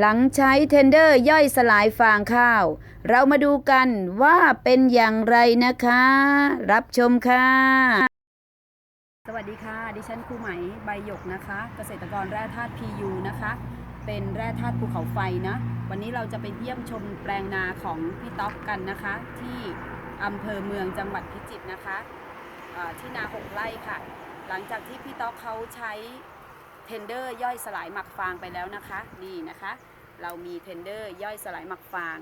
หลังใช้เทนเดอร์ย่อยสลายฟางข้าว เรามาดูกันว่าเป็นอย่างไรนะคะ รับชมค่ะ สวัสดีค่ะ ดิฉันครูไหมใบหยกนะคะ เกษตรกรแร่ธาตุ PU นะคะ เป็นแร่ธาตุภูเขาไฟนะ วันนี้เราจะไปเยี่ยมชมแปลงนาของพี่ต๊อกกันนะคะ ที่อำเภอเมืองจังหวัดพิจิตรนะคะที่นาหกไร่ค่ะ หลังจากที่พี่ต๊อกเขาใช้ เทนเดอร์ย่อยสลายหมักฟางไปแล้วนะคะนี่นะคะ เรามีเทนเดอร์ย่อยสลายหมักฟาง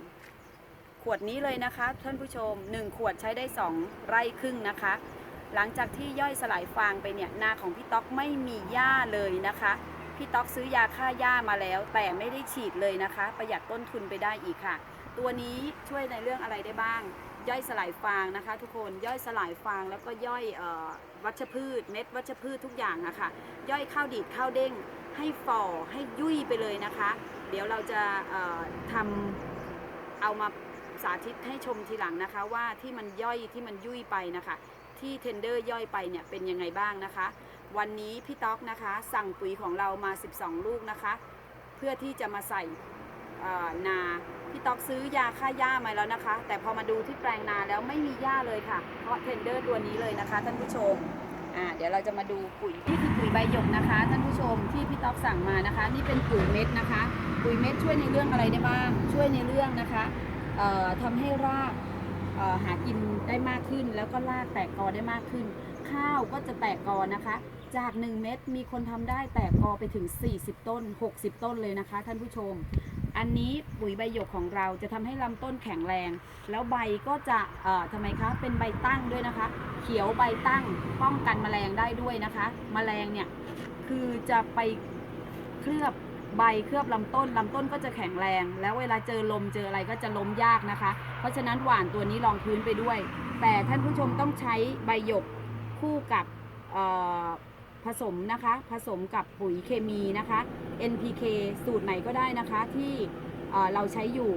ขวดนี้เลยนะคะท่านผู้ชม 1 ขวดใช้ได้ 2 ไร่ครึ่งนะคะ หลังจากที่ย่อยสลายฟางไปเนี่ยนาของพี่ต๊อกไม่มีหญ้าเลยนะคะพี่ต๊อกซื้อยาฆ่าหญ้ามาแล้ว แต่ไม่ได้ฉีดเลยนะคะ ประหยัดต้นทุนไปได้อีกค่ะ ตัวนี้ช่วยในเรื่องอะไรได้บ้าง ย่อยสลายฟางนะคะ ทุกคนย่อยสลายฟางแล้วก็ย่อยออวัชพืช เม็ดวัชพืชทุกอย่างอะค่ะย่อยข้าวดีดข้าวเด้งให้ฝ่อให้ยุ่ยไปเลยนะคะ เดี๋ยวเราจะทำเอามาสาธิตให้ชมทีหลังนะคะ ว่าที่มันย่อยที่มันยุ่ยไปนะคะ ที่เทนเดอร์ย่อยไปเนี่ยเป็นยังไงบ้างนะคะ วันนี้พี่ต๊อกนะคะ สั่งปุ๋ยของเรามา 12 ลูกนะคะ เพื่อที่จะมาใส่ นาพี่ต๊อกซื้อยาฆ่าหญ้ามาแล้วนะคะ แต่พอมาดูที่แปลงนาแล้วไม่มีหญ้าเลยค่ะ เพราะเทนเดอร์ตัวนี้เลยนะคะท่านผู้ชมอ่าเดี๋ยวเราจะมาดูปุ๋ยนี่คือปุ๋ยใบหยกนะคะ ท่านผู้ชมที่พี่ต๊อกสั่งมานะคะ นี่เป็นปุ๋ยเม็ดนะคะ ปุ๋ยเม็ดช่วยในเรื่องอะไรได้บ้างช่วยในเรื่องนะคะเอ่อทำให้รากหากินได้มากขึ้น แล้วก็รากแตกกอได้มากขึ้น ข้าวก็จะแตกกอนะคะ จาก 1 เม็ดมีคนทำได้แตกกอไปถึง 40 ต้น 60 ต้นเลยนะคะ ท่านผู้ชม อันนี้ปุ๋ยใบหยกของเราจะทำให้ลำต้นแข็งแรง แล้วใบก็จะเอ่อทำไมคะเป็นใบตั้งด้วยนะคะ เขียวใบตั้งป้องกันแมลงได้ด้วยนะคะแมลงเนี่ยคือจะไปเคลือบใบเคลือบลำต้นลำต้นก็จะแข็งแรง แล้วเวลาเจอลมเจออะไรก็จะล้มยากนะคะ เพราะฉะนั้นหว่านตัวนี้รองพื้นไปด้วย แต่ท่านผู้ชมต้องใช้ใบหยกคู่กับเอ่อ ผสมนะคะ ผสมกับปุ๋ยเคมีนะคะ NPK สูตรไหนก็ได้นะคะที่เอ่อเราใช้อยู่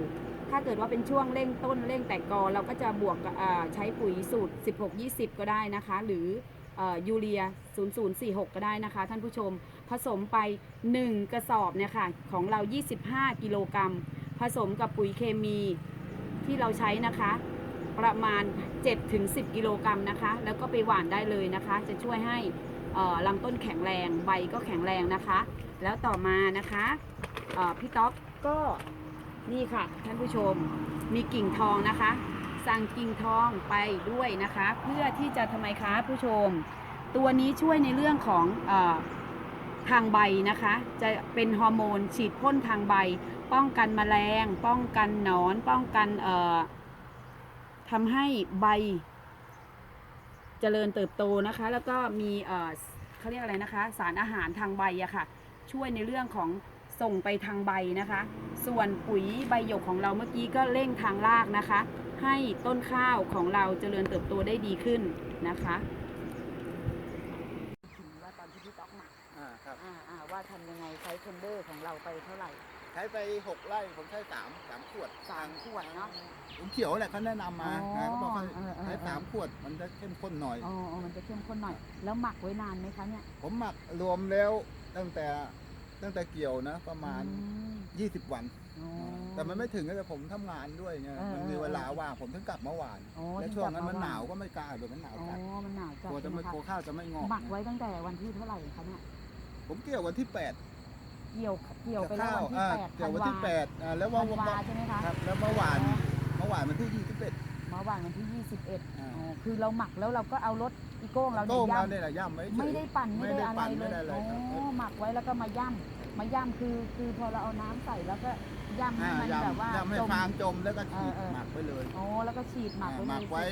ถ้าเกิดว่าเป็นช่วงเร่งต้นเร่งแตกกอ เราก็จะบวกใช้ปุ๋ยสูตร 16-20 ก็ได้นะคะ หรือเอ่อยูเรีย 0046 ก็ได้นะคะ ท่านผู้ชม ผสมไป 1 กระสอบเนี่ยค่ะ ของเรา 25 กิโลกรัม ผสมกับปุ๋ยเคมีที่เราใช้นะคะ ประมาณ 7-10 กิโลกรัมนะคะ แล้วก็ไปหว่านได้เลยนะคะ จะช่วยให้ ลำต้นแข็งแรงใบก็แข็งแรงนะคะ แล้วต่อมานะคะพี่ต๊อกก็นี่ค่ะท่านผู้ชมมีกิ่งทองนะคะ สั่งกิ่งทองไปด้วยนะคะ เพื่อที่จะทำไมคะผู้ชม ตัวนี้ช่วยในเรื่องของอทางใบนะคะ จะเป็นฮอร์โมนฉีดพ่นทางใบ ป้องกันแมลง ป้องกันหนอน ป้องกันทำให้ใบ เจริญเติบโตนะคะ แล้วก็มีเอ่อเขาเรียกอะไรนะคะ สารอาหารทางใบอะค่ะ ช่วยในเรื่องของส่งไปทางใบนะคะ ส่วนปุ๋ยใบหยกของเราเมื่อกี้ก็เร่งทางรากนะคะ ให้ต้นข้าวของเราเจริญเติบโตได้ดีขึ้นนะคะว่าตอนที่พี่ต๊อกหมักอ่าครับอ่าอ่าว่าทำยังไงใช้เทนเดอร์ของเราไปเท่าไหร่ ใช้ไปหกไร่ผมใช้สามสามขวดสามขวดเนาะผมเขียวแหละเขาแนะนำมาอ๋อนะเขาบอกว่าเออเออ ใช้เออสามขวดมันจะเข้มข้นหน่อย อ๋ออ๋อมันจะเข้มข้นหน่อย แล้วหมักไว้นานไหมคะเนี่ยผมหมักรวมแล้วตั้งแต่ตั้งแต่เกี่ยวนะ ประมาณ อืม20 วัน อ๋อ แต่มันไม่ถึงนะแต่ผมทำงานด้วยไงเออมันมีเออเวลาว่างผมถึงกลับเมื่อวานอ๋อและถึงช่วงนั้นกลับมันมาหนาวก็ไม่กล้าเดี๋ยวมันหนาวอ๋อจัดมันหนาวจัดกลัวจะไม่ใช่กลัวไหมคะข้าวจะไม่งอกหมักนะไว้ตั้งแต่วันที่เท่าไหร่คะเนี่ยผมเกี่ยววันที่ 8 เกี่ยวเกี่ยวไปแล้วข้าววันที่อ่าแปดเกี่ยววันที่ธั8อ่าแล้วนวาว่าธันวาใช่ไหมคะครับแล้วเมื่อวานเมื่อวานวันที่21เมื่อวานวันที่21อ่าอ๋อคือเราหมักแล้วเราก็เอารถอีโก้งเราโต้เนี่ยมเราย่ำเนี่ยแหละย่ำไว้เฉยไม่ได้ปั่นไม่ไม่ได้ได้อะไรปั่นเลไม่ยได้อะไรอ๋ครับอหมักไว้แล้วก็มาย่ำมาย่ำคือคือพอเราเอาน้ำใส่แล้วก็ย่ำให้อ่ามันยแบบว่าำยำให้จมฟางจมแล้วก็ฉีดเออเออหมักไปเลยอ๋อแล้วก็ฉีดหมักอ่าไว้หมักเลยไว้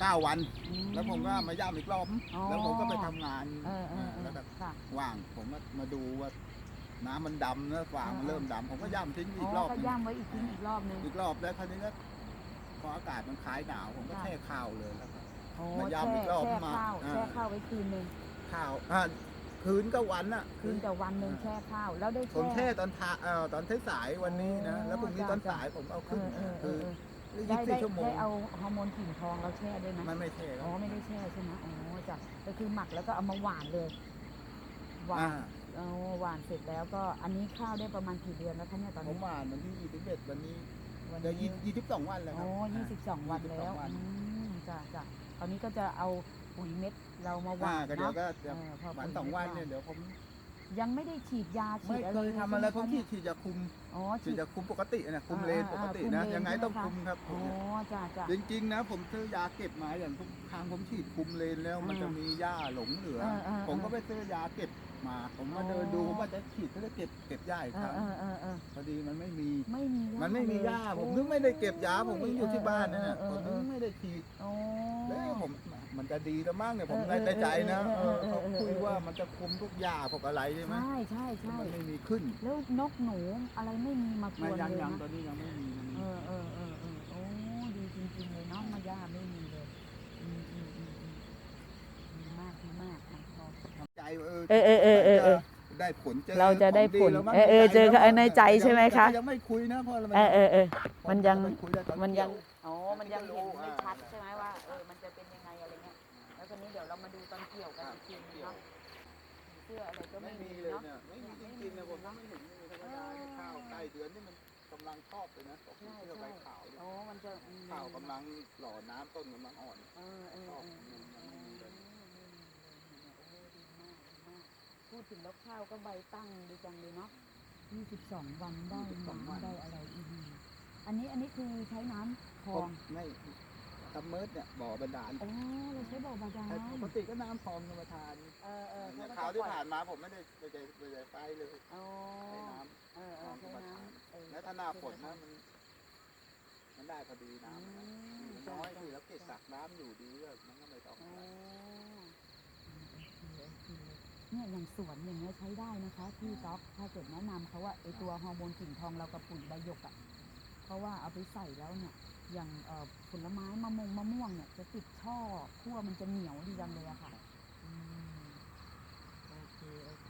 เก้าวันอืแล้วผมก็มาย่ำอีกรอบอ๋อแล้วผมก็ไปทำงานเออเออเออแล้วก็ค่ะว่างผมก็มาดูว่า น้ำมันดำนะฟางมันเออเออเริ่มดำผมก็ย่ำทิ้งอ๋อีอกรอบก็หนึ่งย่ำไว้อีกทีอีกรอบนึงอีกรอบแล้วคราวนี้ก็พออากาศมันคลายหนาวผมก็ค่ะแช่ข้าวเลยแล้วก็ โอ้มาแช่ย่ำอีกรอบแช่มาข้าวอ่า แช่ข้าวไว้คืนนึงข้าวอ่าคืนก็วันน่ะคืนแต่วันหนึ่งแช่ข้าวแล้วได้ผมแช่ แช่ตอนทาเอ่อตอนสายๆวันนี้นะอ๋อแล้วพรุ่งนี้จ้ะตอนสายผมเอาเอขึ้นอเออเอคืออยี่ได้สิบได้สี่ชั่วโมงได้เอาฮอร์โมนกิ่งทองเราแช่ด้วยไหมมันไม่แช่คอ๋รัอบไม่ได้แช่ใช่ไหมอ๋อจ้ะก็คือหมักแล้วก็เอามาหวานเลยหวาอ่านห เอาหวานเสร็จแล้วก็อันนี้ข้าวได้ประมาณกี่เดือนแล้วคะเนี่ยตอนผมนี้หวานวันที่ 21 วันนี้วันเดี๋ยวนี้ยี่สิบสองวันแล้วครัโอ้บยี่สิบสองวันแล้ว22วันอืมจ้ะจ้ะตอนนี้ก็จะเอาปุ๋ยเม็ดเรามาหอ่าวานก็เดี๋ยวเนาะ ก็เดี๋ยวเออพอหวานปุ๋ยสองวันเม็ดเนี่ยเดี๋ยวผม ยังไม่ได้ฉีดยาฉีไม่ดอะเคไรยลทำอะไรใช่ผมหฉีคะดฉีดยาคุมอ๋อฉีฉีดด ยาคุมปกตินะคุมเลนอ่าปกติคุมนะเลนยังไงใช่ไหมต้องคะ คุมครับอ๋อจ้ะจ้ะจริงๆนะ ผมซื้อยาเก็บมาอย่างทุกครั้งผมฉีดคุมเลนแล้ว มันอ่าจะมีหญ้าหลงเหลือเออเออผมก็ไปซื้อยาเก็บมา ผมมาอ๋อ เดินดูผมว่าจะฉีดก็จะเก็บเก็บหญ้าอีกเอคอรั้งเออเออเออพอดีมันไม่มี ไม่มีหญ้มันไม่มีหญ้าเลยผมนึกไม่ได้เก็บยาผมก็อยู่ที่บ้านเอนะอเนี่ยเออผมเอนึอกไม่ได้ฉีดโอ้แล้วผมมัน จะดีแล้วมั้งเนี่ยผมเออในใจนะเอเอออเออเขาเออคุยเออว่ามันจะคุมทุกหญ้าพวกอะไรใช่ไหมใช่ใช่ใช่มันไม่มีขึ้น แล้วนกหนูอะไรไม่มีมากไม่วนยังเลยยังนะตอนนี้ยังไม่มีมันเออเออเออเออโอ้ดีจริงๆเลยเนาะมาย่าไม่มีเลยอืมอืมอืมอืมดีมากดีมากค่ะพอทำใจว่าเออเออเออเออเออเออจะได้ผลเจอเราจะได้ผลของแล้วมั้งเออเออเจอในใจใช่ไหมคะแต่ยังไม่คุยนะเพราะอะไรเออเออเออมันยังไคุได้ตอมันยังเกี่วอ๋อมันยังเห็นไม่ชัดอ่าใช่ไหมว่า ตอนเกี่ยวกันอีกทีนึงเนาะเสื้ออะไรก็ไม่ไม่มีมีเลยเนาะ เนี่ยไม่มีจริงๆนะผมก็ไม่เห็นมีธรรมดาเนี่ยข้าวใกล้เดือนนี่มันกำลังชอบเลยนะตกใช่เสื้อใบใช่ ขาวเนี่ยอ๋อมันจะอืมข้าวกำลังหล่อน้ำต้นกำลังอ่อน เออเออชอบเออมันมันไม่มีเลยพูดถึงแล้วข้าวก็ใบตั้งดีจังเลยเนาะ22วันได้น้ำได้อะไรอีกอันนี้อันนี้คือใช้น้ำคลผองมไม่ ซัมเมอร์เนี่ยบ่อบาดาลอ๋อเราใช้บ่อบาดาลแต่ปกติก็น้ำคลองธรรมทานเออเออเนี่ยเขคราวก็ที่จะปล่อยผ่านมาผมไม่ได้ไปใจไปใจไฟเลยอ๋อใช้น้เออำเอคลอองธรใช้รมทานน้ำเออแล้วถ้าหน้าฝนนะมัน มันได้พอดีน้ำอืนะมน้อยจ้ะสิแล้วเก็บกักน้ำอยู่ดีก็มันก็ไม่ต้องอ๋ออะไรเนี่ยอย่างสวนอย่างเงี้ยใช้ได้นะคะพี่ต๊อกถ้าเกิดแนะนำเขาว่าไอตัวฮอร์โมนกิ่งทองเรากับปุ๋ยใบหยกอะ่ะเพราะว่าเอาไปใส่แล้วเนี่ย อย่างผลไม้มะม่วงมะม่วงเนี่ยจะติดช่อคั่วมันจะเหนียวดีจังเลยอะค่ะโอเคโอเค